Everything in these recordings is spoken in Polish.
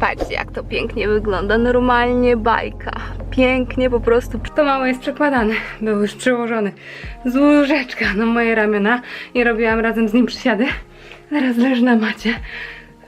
Patrzcie, jak to pięknie wygląda. Normalnie bajka. Pięknie po prostu. To mało jest przekładane. Był już przyłożony z łóżeczka na moje ramiona i robiłam razem z nim przysiady. Teraz leży na macie.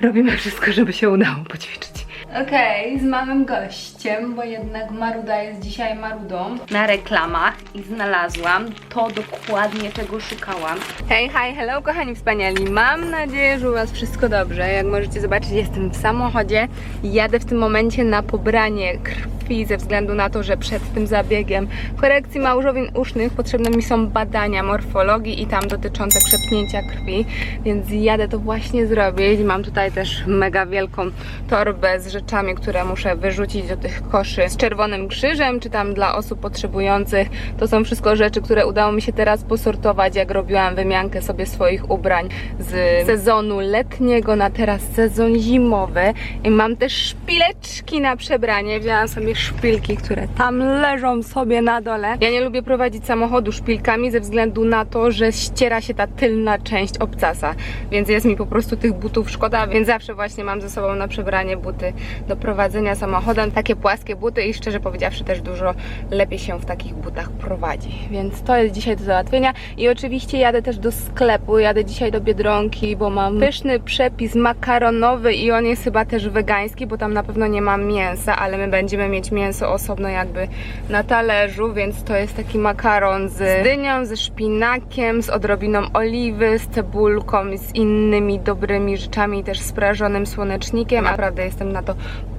Robimy wszystko, żeby się udało poćwiczyć. Okej, z małym gościem, bo jednak Maruda jest dzisiaj Marudą. Na reklamach i znalazłam to dokładnie, czego szukałam. Hej, hi, hello kochani wspaniali. Mam nadzieję, że u Was wszystko dobrze. Jak możecie zobaczyć, jestem w samochodzie. Jadę w tym momencie na pobranie krwi ze względu na to, że przed tym zabiegiem korekcji małżowin usznych potrzebne mi są badania morfologii i tam dotyczące krzepnięcia krwi, więc jadę to właśnie zrobić. Mam tutaj też mega wielką torbę z rzeczami, które muszę wyrzucić do tych koszy z czerwonym krzyżem, czy tam dla osób potrzebujących. To są wszystko rzeczy, które udało mi się teraz posortować, jak robiłam wymiankę sobie swoich ubrań z sezonu letniego na teraz sezon zimowy. I mam też szpileczki na przebranie. Wzięłam sobie szpilki, które tam leżą sobie na dole. Ja nie lubię prowadzić samochodu szpilkami ze względu na to, że ściera się ta tylna część obcasa, więc jest mi po prostu tych butów szkoda, więc zawsze właśnie mam ze sobą na przebranie buty do prowadzenia samochodem. Takie płaskie buty i szczerze powiedziawszy też dużo lepiej się w takich butach prowadzi. Więc to jest dzisiaj do załatwienia i oczywiście jadę też do sklepu, jadę dzisiaj do Biedronki, bo mam pyszny przepis makaronowy i on jest chyba też wegański, bo tam na pewno nie ma mięsa, ale my będziemy mieć mięso osobno jakby na talerzu, więc to jest taki makaron z dynią, ze szpinakiem, z odrobiną oliwy, z cebulką, z innymi dobrymi rzeczami, też z prażonym słonecznikiem. Naprawdę jestem na to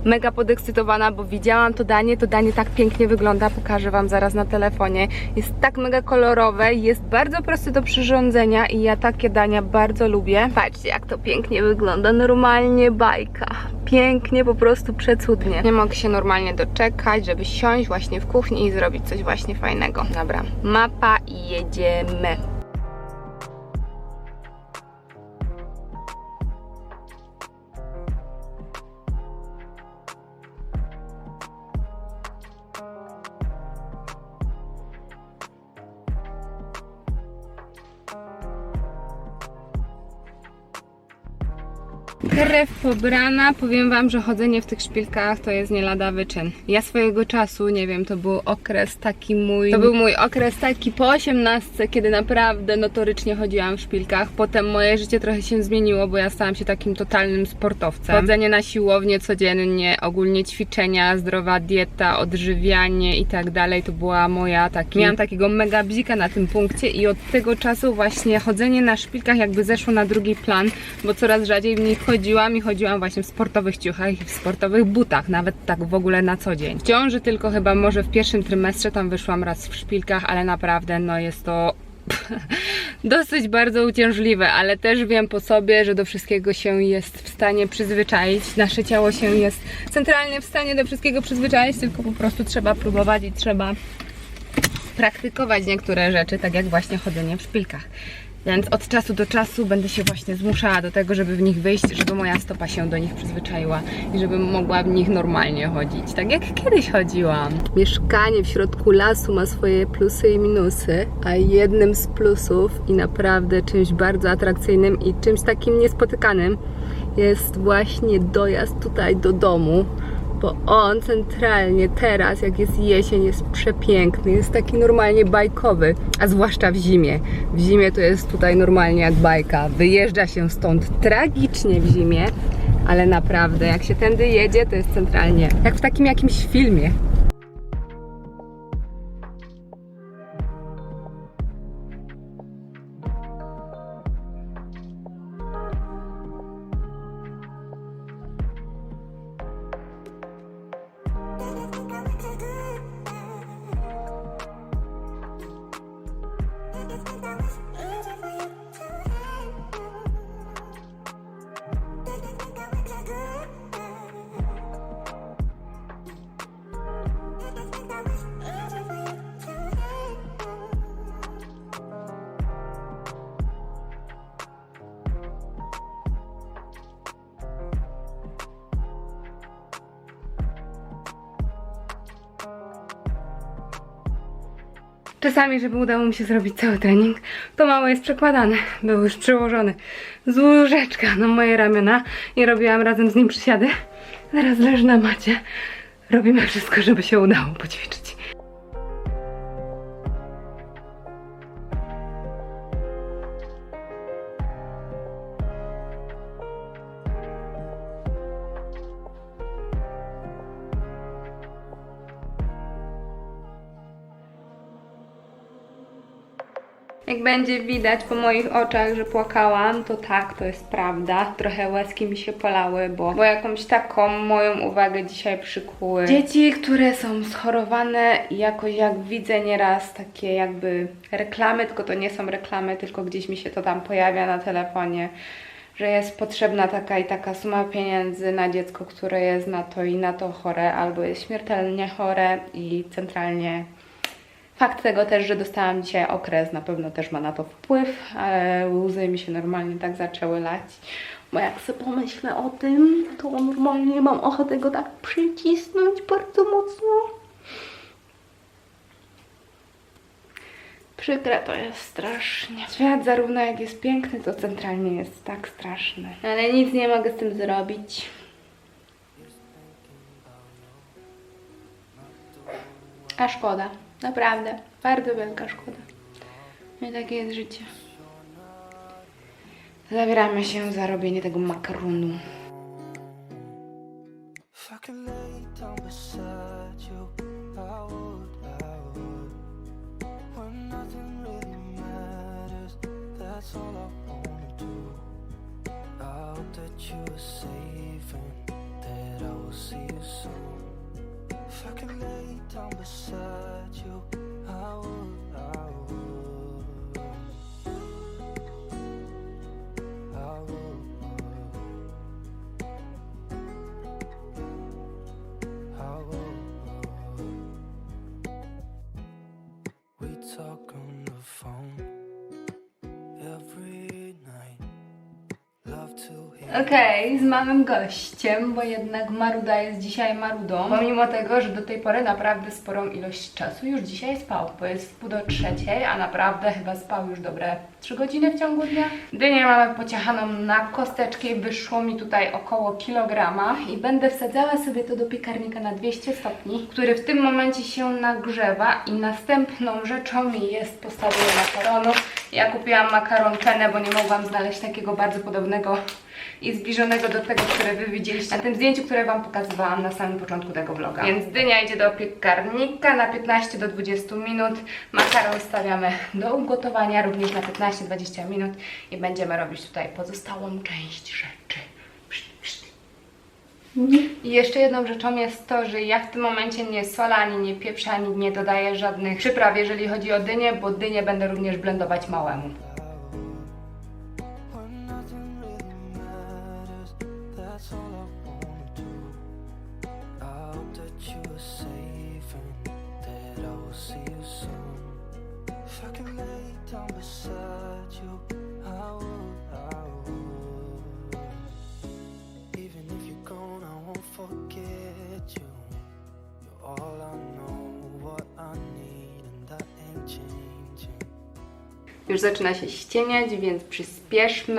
mega podekscytowana, bo widziałam to danie, to danie tak pięknie wygląda, pokażę Wam zaraz na telefonie. Jest tak mega kolorowe, jest bardzo proste do przyrządzenia i ja takie dania bardzo lubię. Patrzcie jak to pięknie wygląda, normalnie bajka. Pięknie, po prostu przecudnie. Nie mogę się normalnie doczekać, żeby siąść właśnie w kuchni i zrobić coś właśnie fajnego. Dobra, mapa i jedziemy. Pobrana, powiem wam, że chodzenie w tych szpilkach to jest nie lada wyczyn. Ja swojego czasu, nie wiem, to był okres taki mój, to był mój okres taki po 18, kiedy naprawdę notorycznie chodziłam w szpilkach. Potem moje życie trochę się zmieniło, bo ja stałam się takim totalnym sportowcem. Chodzenie na siłownię codziennie, ogólnie ćwiczenia, zdrowa dieta, odżywianie i tak dalej, to była moja taki, miałam takiego mega bzika na tym punkcie i od tego czasu właśnie chodzenie na szpilkach jakby zeszło na drugi plan, bo coraz rzadziej w nich chodziłam i chodziłam właśnie w sportowych ciuchach i w sportowych butach, nawet tak w ogóle na co dzień. W ciąży tylko chyba może w pierwszym trymestrze tam wyszłam raz w szpilkach, ale naprawdę no jest to dosyć bardzo uciążliwe, ale też wiem po sobie, że do wszystkiego się jest w stanie przyzwyczaić. Nasze ciało się jest centralnie w stanie do wszystkiego przyzwyczaić, tylko po prostu trzeba próbować i trzeba praktykować niektóre rzeczy, tak jak właśnie chodzenie w szpilkach. Więc od czasu do czasu będę się właśnie zmuszała do tego, żeby w nich wyjść, żeby moja stopa się do nich przyzwyczaiła i żebym mogła w nich normalnie chodzić, tak jak kiedyś chodziłam. Mieszkanie w środku lasu ma swoje plusy i minusy, a jednym z plusów i naprawdę czymś bardzo atrakcyjnym i czymś takim niespotykanym jest właśnie dojazd tutaj do domu bo on centralnie teraz, jak jest jesień, jest przepiękny, jest taki normalnie bajkowy, a zwłaszcza w zimie. W zimie to jest tutaj normalnie jak bajka. Wyjeżdża się stąd tragicznie w zimie, ale naprawdę, jak się tędy jedzie, to jest centralnie jak w takim jakimś filmie. Czasami, żeby udało mi się zrobić cały trening, to mało jest przekładane. Był już przyłożony z łóżeczka na moje ramiona i robiłam razem z nim przysiady. Zaraz leży na macie. Robimy wszystko, żeby się udało poćwiczyć. Jak będzie widać po moich oczach, że płakałam, to tak, to jest prawda. Trochę łezki mi się polały, bo, bo jakąś taką moją uwagę dzisiaj przykuły. Dzieci, które są schorowane jakoś jak widzę nieraz takie jakby reklamy, tylko to nie są reklamy, tylko gdzieś mi się to tam pojawia na telefonie że jest potrzebna taka i taka suma pieniędzy na dziecko, które jest na to i na to chore, albo jest śmiertelnie chore i centralnie Fakt tego też, że dostałam dzisiaj okres, na pewno też ma na to wpływ, ale łzy mi się normalnie tak zaczęły lać. Bo jak sobie pomyślę o tym, to normalnie mam ochotę go tak przycisnąć bardzo mocno. Przykre to jest strasznie. Świat zarówno jak jest piękny, to centralnie jest tak straszny. Ale nic nie mogę z tym zrobić. A szkoda. Naprawdę. Bardzo wielka szkoda. No i takie jest życie. Zabieramy się za robienie tego makaronu. If I could lay down beside you, Okej, z małym gościem, bo jednak Maruda jest dzisiaj Marudą. Pomimo tego, że do tej pory naprawdę sporą ilość czasu już dzisiaj spał, bo jest w pół do trzeciej, a naprawdę chyba spał już dobre 3 godziny w ciągu dnia. Dynię mamy pociachaną na kosteczki, wyszło mi tutaj około kilograma i będę wsadzała sobie to do piekarnika na 200 stopni, który w tym momencie się nagrzewa i następną rzeczą jest postawienie makaronu. Ja kupiłam makaron penne, bo nie mogłam znaleźć takiego bardzo podobnego i zbliżonego do tego, które Wy widzieliście na tym zdjęciu, które Wam pokazywałam na samym początku tego vloga. Więc dynia idzie do piekarnika na 15 do 20 minut. Makaron stawiamy do ugotowania również na 15-20 minut i będziemy robić tutaj pozostałą część rzeczy. I jeszcze jedną rzeczą jest to, że ja w tym momencie nie solę, ani nie pieprzę, ani nie dodaję żadnych przypraw, jeżeli chodzi o dynię, bo dynię będę również blendować małemu. Beside you, I I. Even if you're gone, I won't forget you. You're all I know, what I need, and that ain't changing. Już zaczyna się ścieniać, więc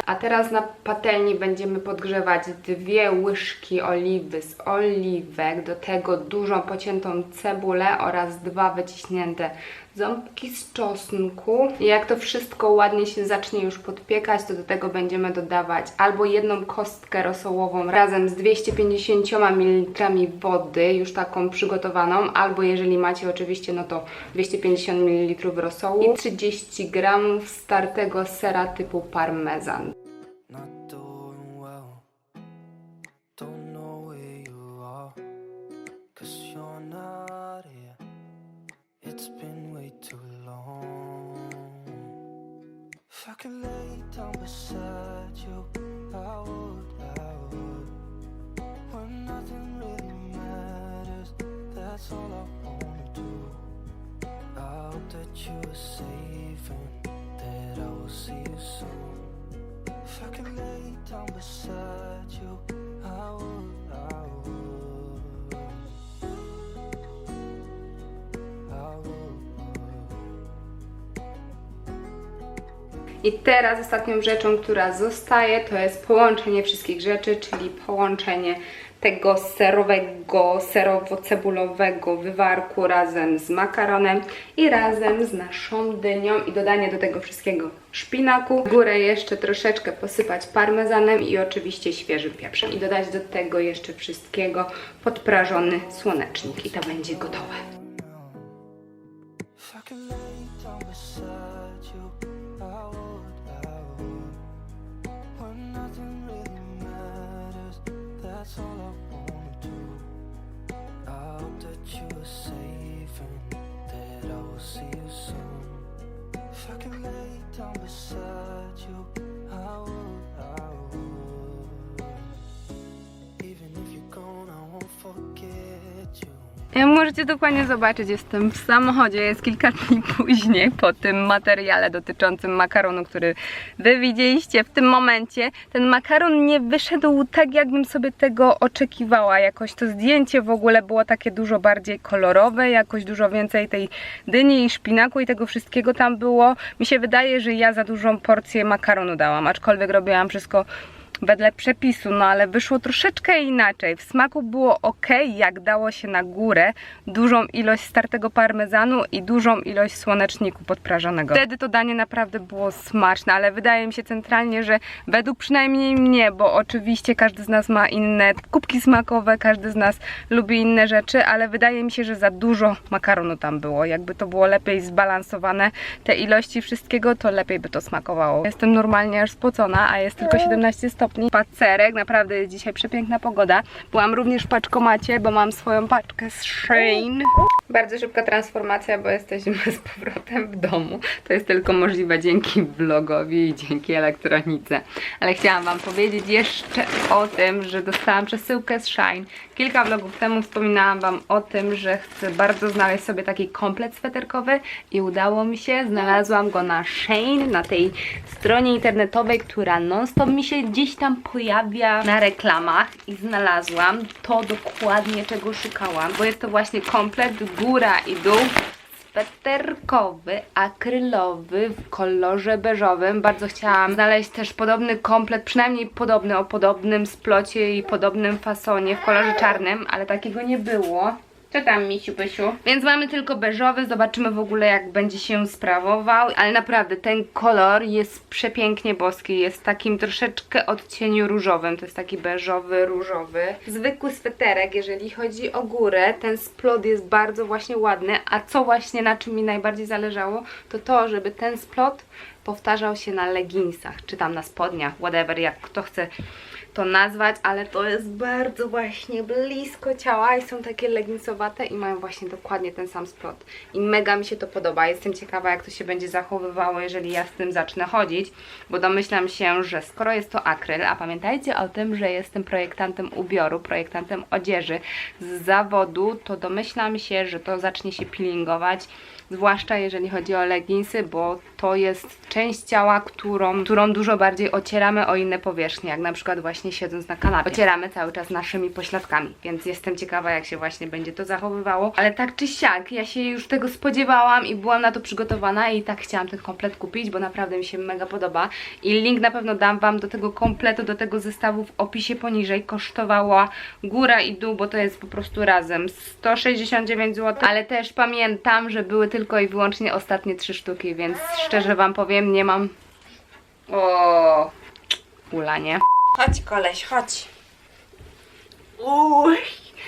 A teraz na patelni będziemy podgrzewać dwie łyżki oliwy z oliwek, do tego dużą pociętą cebulę oraz dwa wyciśnięte ząbki z czosnku. I jak to wszystko ładnie się zacznie już podpiekać, to do tego będziemy dodawać albo jedną kostkę rosołową razem z 250 ml wody, już taką przygotowaną, albo jeżeli macie oczywiście, no to 250 ml rosołu i 30 g startego sera typu parmezan. ezen. I teraz ostatnią rzeczą, która zostaje, to jest połączenie wszystkich rzeczy, czyli połączenie tego serowego, serowo-cebulowego wywarku razem z makaronem i razem z naszą dynią i dodanie do tego wszystkiego szpinaku. Górę jeszcze troszeczkę posypać parmezanem i oczywiście świeżym pieprzem. I dodać do tego jeszcze wszystkiego podprażony słonecznik i to będzie gotowe. And that I will see you soon. If I could lay down beside you, I would, I would. Even if you're gone, I won't forget you. Możecie dokładnie zobaczyć, jestem w samochodzie, jest kilka dni później po tym materiale dotyczącym makaronu, który wy widzieliście w tym momencie. Ten makaron nie wyszedł tak, jakbym sobie tego oczekiwała. Jakoś to zdjęcie w ogóle było takie dużo bardziej kolorowe, jakoś dużo więcej tej dyni i szpinaku i tego wszystkiego tam było. Mi się wydaje, że ja za dużą porcję makaronu dałam, aczkolwiek robiłam wszystko wedle przepisu, no ale wyszło troszeczkę inaczej. W smaku było ok, jak dało się na górę dużą ilość startego parmezanu i dużą ilość słoneczniku podprażonego. Wtedy to danie naprawdę było smaczne, ale wydaje mi się centralnie, że według przynajmniej mnie, bo oczywiście każdy z nas ma inne kubki smakowe, każdy z nas lubi inne rzeczy, ale wydaje mi się, że za dużo makaronu tam było. Jakby to było lepiej zbalansowane, te ilości wszystkiego, to lepiej by to smakowało. Jestem normalnie aż spocona, a jest tylko 17 stopni. Pacerek, naprawdę jest dzisiaj przepiękna pogoda. Byłam również w paczkomacie, bo mam swoją paczkę z Shein. Bardzo szybka transformacja, bo jesteśmy z powrotem w domu. To jest tylko możliwe dzięki vlogowi i dzięki elektronice. Ale chciałam Wam powiedzieć jeszcze o tym, że dostałam przesyłkę z Shine. Kilka vlogów temu wspominałam Wam o tym, że chcę bardzo znaleźć sobie taki komplet sweterkowy i udało mi się. Znalazłam go na Shane, na tej stronie internetowej, która non-stop mi się gdzieś tam pojawia na reklamach i znalazłam to dokładnie, czego szukałam, bo jest to właśnie komplet góra i dół sweterkowy, akrylowy w kolorze beżowym. Bardzo chciałam znaleźć też podobny komplet, przynajmniej podobny, o podobnym splocie i podobnym fasonie w kolorze czarnym, ale takiego nie było. Co tam, misiu, pysiu? Więc mamy tylko beżowy, zobaczymy w ogóle jak będzie się sprawował, ale naprawdę ten kolor jest przepięknie boski, jest takim troszeczkę odcieniu różowym, to jest taki beżowy, różowy. Zwykły sweterek, jeżeli chodzi o górę, ten splot jest bardzo właśnie ładny, a co właśnie na czym mi najbardziej zależało, to to, żeby ten splot powtarzał się na leginsach, czy tam na spodniach, whatever, jak kto chce to nazwać, ale to jest bardzo właśnie blisko ciała i są takie leginsowate i mają właśnie dokładnie ten sam splot. I mega mi się to podoba. Jestem ciekawa, jak to się będzie zachowywało, jeżeli ja z tym zacznę chodzić, bo domyślam się, że skoro jest to akryl, a pamiętajcie o tym, że jestem projektantem ubioru, projektantem odzieży z zawodu, to domyślam się, że to zacznie się peelingować zwłaszcza jeżeli chodzi o leginsy, bo to jest część ciała, którą, którą dużo bardziej ocieramy o inne powierzchnie, jak na przykład właśnie siedząc na kanapie. Ocieramy cały czas naszymi pośladkami, więc jestem ciekawa, jak się właśnie będzie to zachowywało. Ale tak czy siak, ja się już tego spodziewałam i byłam na to przygotowana i tak chciałam ten komplet kupić, bo naprawdę mi się mega podoba. I link na pewno dam Wam do tego kompletu, do tego zestawu w opisie poniżej. Kosztowała góra i dół, bo to jest po prostu razem 169 zł, ale też pamiętam, że były tylko i wyłącznie ostatnie trzy sztuki, więc szczerze Wam powiem, nie mam... O, Ula, nie? Chodź koleś, chodź. Uj.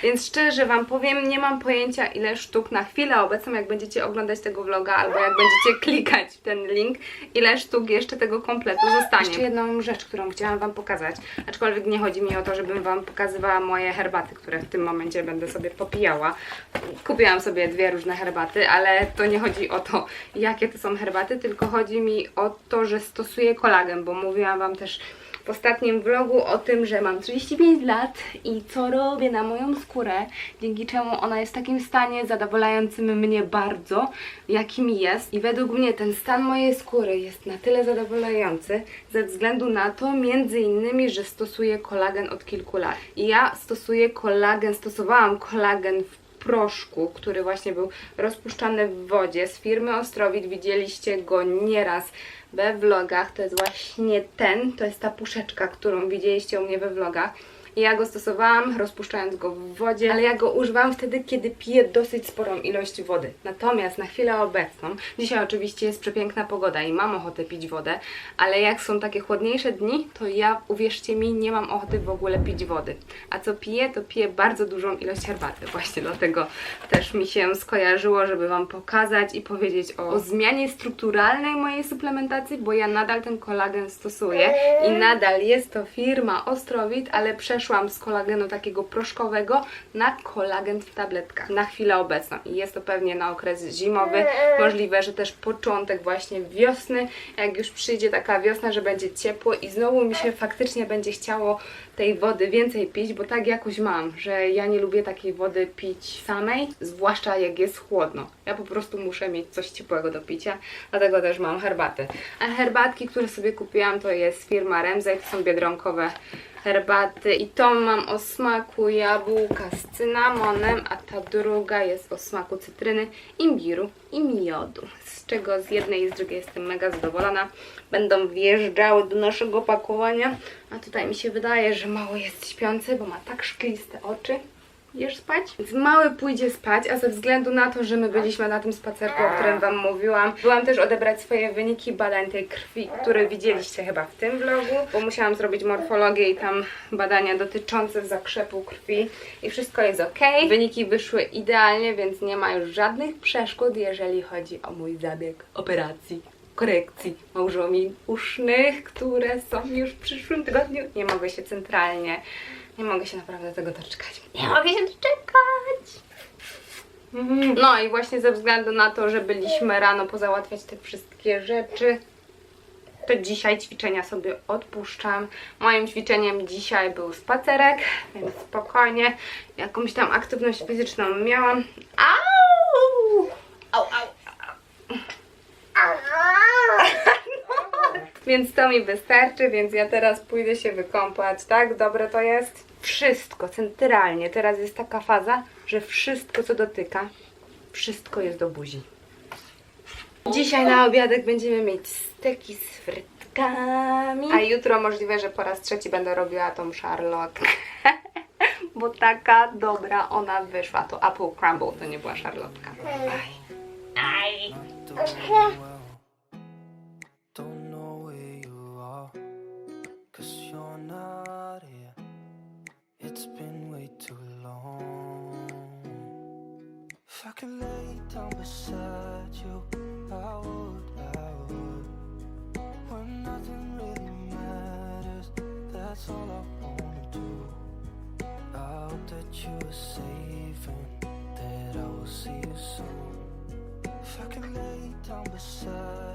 Więc szczerze Wam powiem, nie mam pojęcia ile sztuk na chwilę obecną, jak będziecie oglądać tego vloga, albo jak będziecie klikać w ten link, ile sztuk jeszcze tego kompletu zostanie. Jeszcze jedną rzecz, którą chciałam Wam pokazać, aczkolwiek nie chodzi mi o to, żebym Wam pokazywała moje herbaty, które w tym momencie będę sobie popijała. Kupiłam sobie dwie różne herbaty, ale to nie chodzi o to, jakie to są herbaty, tylko chodzi mi o to, że stosuję kolagen, bo mówiłam Wam też w ostatnim vlogu o tym, że mam 35 lat i co robię na moją skórę, dzięki czemu ona jest w takim stanie zadowalającym mnie bardzo, jakim jest. I według mnie ten stan mojej skóry jest na tyle zadowalający ze względu na to, między innymi, że stosuję kolagen od kilku lat. I ja stosuję kolagen, stosowałam kolagen w proszku, który właśnie był rozpuszczany w wodzie z firmy Ostrowit. Widzieliście go nieraz we vlogach. To jest właśnie ten, to jest ta puszeczka, którą widzieliście u mnie we vlogach. I ja go stosowałam, rozpuszczając go w wodzie, ale ja go używam wtedy, kiedy piję dosyć sporą ilość wody. Natomiast na chwilę obecną, dzisiaj oczywiście jest przepiękna pogoda i mam ochotę pić wodę, ale jak są takie chłodniejsze dni, to ja, uwierzcie mi, nie mam ochoty w ogóle pić wody. A co piję, to piję bardzo dużą ilość herbaty. Właśnie dlatego też mi się skojarzyło, żeby Wam pokazać i powiedzieć o, o zmianie strukturalnej mojej suplementacji, bo ja nadal ten kolagen stosuję i nadal jest to firma Ostrowit, ale przeszłam z kolagenu takiego proszkowego na kolagen w tabletkach na chwilę obecną i jest to pewnie na okres zimowy, możliwe, że też początek właśnie wiosny, jak już przyjdzie taka wiosna, że będzie ciepło i znowu mi się faktycznie będzie chciało tej wody więcej pić, bo tak jakoś mam, że ja nie lubię takiej wody pić samej, zwłaszcza jak jest chłodno. Ja po prostu muszę mieć coś ciepłego do picia, dlatego też mam herbaty. A herbatki, które sobie kupiłam, to jest firma Remzej, to są biedronkowe herbaty i tą mam o smaku jabłka z cynamonem, a ta druga jest o smaku cytryny, imbiru i miodu. Z czego z jednej i z drugiej jestem mega zadowolona. Będą wjeżdżały do naszego pakowania, a tutaj mi się wydaje, że mały jest śpiący, bo ma tak szkliste oczy. Idziesz spać? Więc mały pójdzie spać, a ze względu na to, że my byliśmy na tym spacerku, o którym Wam mówiłam, byłam też odebrać swoje wyniki badań tej krwi, które widzieliście chyba w tym vlogu, bo musiałam zrobić morfologię i tam badania dotyczące zakrzepu krwi i wszystko jest ok. Wyniki wyszły idealnie, więc nie ma już żadnych przeszkód, jeżeli chodzi o mój zabieg operacji korekcji małżomin usznych, które są już w przyszłym tygodniu. Nie mogę się centralnie, nie mogę się naprawdę tego doczekać. Nie mogę się doczekać! Mhm. No i właśnie ze względu na to, że byliśmy rano pozałatwiać te wszystkie rzeczy, to dzisiaj ćwiczenia sobie odpuszczam. Moim ćwiczeniem dzisiaj był spacerek, więc spokojnie. Jakąś tam aktywność fizyczną miałam. Au! Au, au, Więc to mi wystarczy, więc ja teraz pójdę się wykąpać, tak? Dobre to jest? Wszystko, centralnie. Teraz jest taka faza, że wszystko co dotyka, wszystko jest do buzi. Dzisiaj na obiadek będziemy mieć steki z frytkami. A jutro możliwe, że po raz trzeci będę robiła tą szarlotkę. Bo taka dobra ona wyszła. To apple crumble, to nie była szarlotka. Aj. Not down beside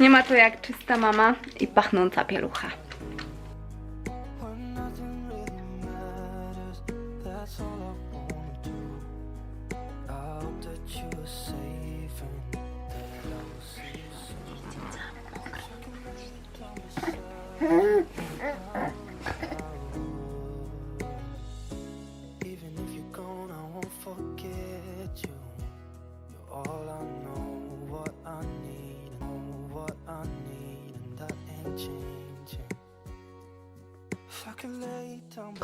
Nie ma to jak czysta mama i pachnąca pielucha. when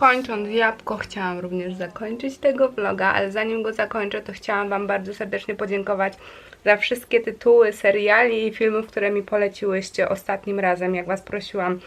Kończąc jabłko, chciałam również zakończyć tego vloga, ale zanim go zakończę, to chciałam Wam bardzo serdecznie podziękować za wszystkie tytuły, seriali i filmów, które mi poleciłyście ostatnim razem, jak Was prosiłam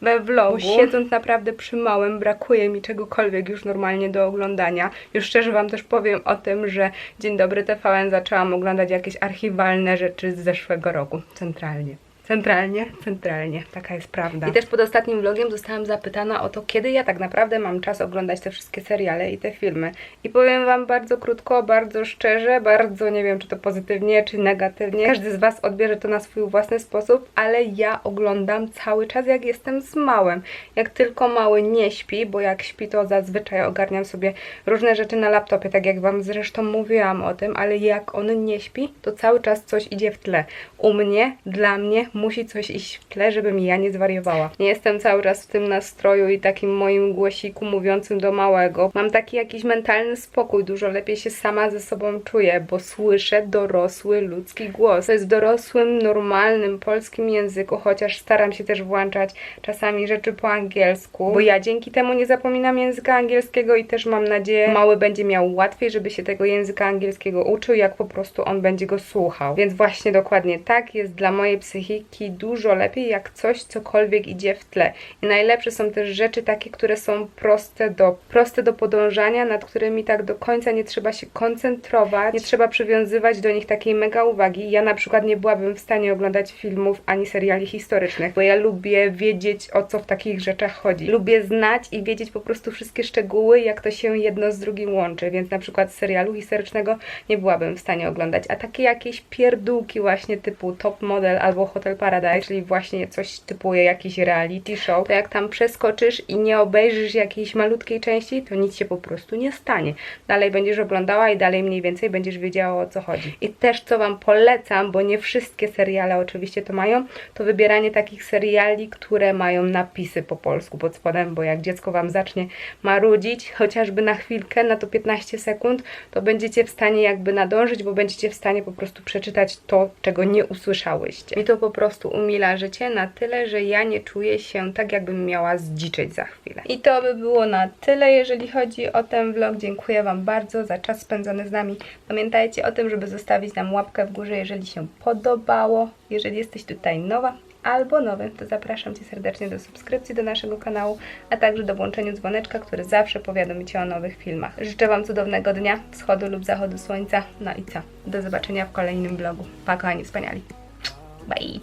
we vlogu. Siedząc naprawdę przy małym, brakuje mi czegokolwiek już normalnie do oglądania. Już szczerze Wam też powiem o tym, że Dzień Dobry TVN zaczęłam oglądać jakieś archiwalne rzeczy z zeszłego roku, centralnie. Centralnie, centralnie, taka jest prawda. I też pod ostatnim vlogiem zostałam zapytana o to, kiedy ja tak naprawdę mam czas oglądać te wszystkie seriale i te filmy. I powiem Wam bardzo krótko, bardzo szczerze, bardzo nie wiem, czy to pozytywnie, czy negatywnie. Każdy z Was odbierze to na swój własny sposób, ale ja oglądam cały czas, jak jestem z małym. Jak tylko mały nie śpi, bo jak śpi, to zazwyczaj ogarniam sobie różne rzeczy na laptopie, tak jak Wam zresztą mówiłam o tym, ale jak on nie śpi, to cały czas coś idzie w tle. U mnie, dla mnie musi coś iść w tle, żebym ja nie zwariowała. Nie jestem cały czas w tym nastroju i takim moim głosiku mówiącym do małego. Mam taki jakiś mentalny spokój, dużo lepiej się sama ze sobą czuję, bo słyszę dorosły ludzki głos. To jest w dorosłym, normalnym polskim języku, chociaż staram się też włączać czasami rzeczy po angielsku, bo ja dzięki temu nie zapominam języka angielskiego i też mam nadzieję, mały będzie miał łatwiej, żeby się tego języka angielskiego uczył, jak po prostu on będzie go słuchał. Więc właśnie dokładnie tak jest dla mojej psychiki dużo lepiej, jak coś, cokolwiek idzie w tle. I najlepsze są też rzeczy takie, które są proste do, proste do podążania, nad którymi tak do końca nie trzeba się koncentrować, nie trzeba przywiązywać do nich takiej mega uwagi. Ja na przykład nie byłabym w stanie oglądać filmów ani seriali historycznych, bo ja lubię wiedzieć o co w takich rzeczach chodzi. Lubię znać i wiedzieć po prostu wszystkie szczegóły, jak to się jedno z drugim łączy, więc na przykład serialu historycznego nie byłabym w stanie oglądać, a takie jakieś pierdółki właśnie typu Top Model albo Hotel Paradise, czyli właśnie coś typu jakiś reality show, to jak tam przeskoczysz i nie obejrzysz jakiejś malutkiej części, to nic się po prostu nie stanie. Dalej będziesz oglądała i dalej mniej więcej będziesz wiedziała o co chodzi. I też co Wam polecam, bo nie wszystkie seriale oczywiście to mają, to wybieranie takich seriali, które mają napisy po polsku pod spodem, bo jak dziecko Wam zacznie marudzić, chociażby na chwilkę, na to 15 sekund, to będziecie w stanie jakby nadążyć, bo będziecie w stanie po prostu przeczytać to, czego nie usłyszałyście. Mi to po prostu umila życie na tyle, że ja nie czuję się tak, jakbym miała zdziczeć za chwilę. I to by było na tyle, jeżeli chodzi o ten vlog. Dziękuję Wam bardzo za czas spędzony z nami. Pamiętajcie o tym, żeby zostawić nam łapkę w górze, jeżeli się podobało. Jeżeli jesteś tutaj nowa, albo nowy, to zapraszam Cię serdecznie do subskrypcji do naszego kanału, a także do włączenia dzwoneczka, który zawsze powiadomi Cię o nowych filmach. Życzę Wam cudownego dnia, wschodu lub zachodu słońca. No i co? Do zobaczenia w kolejnym vlogu. Pa, kochani wspaniali. Bye!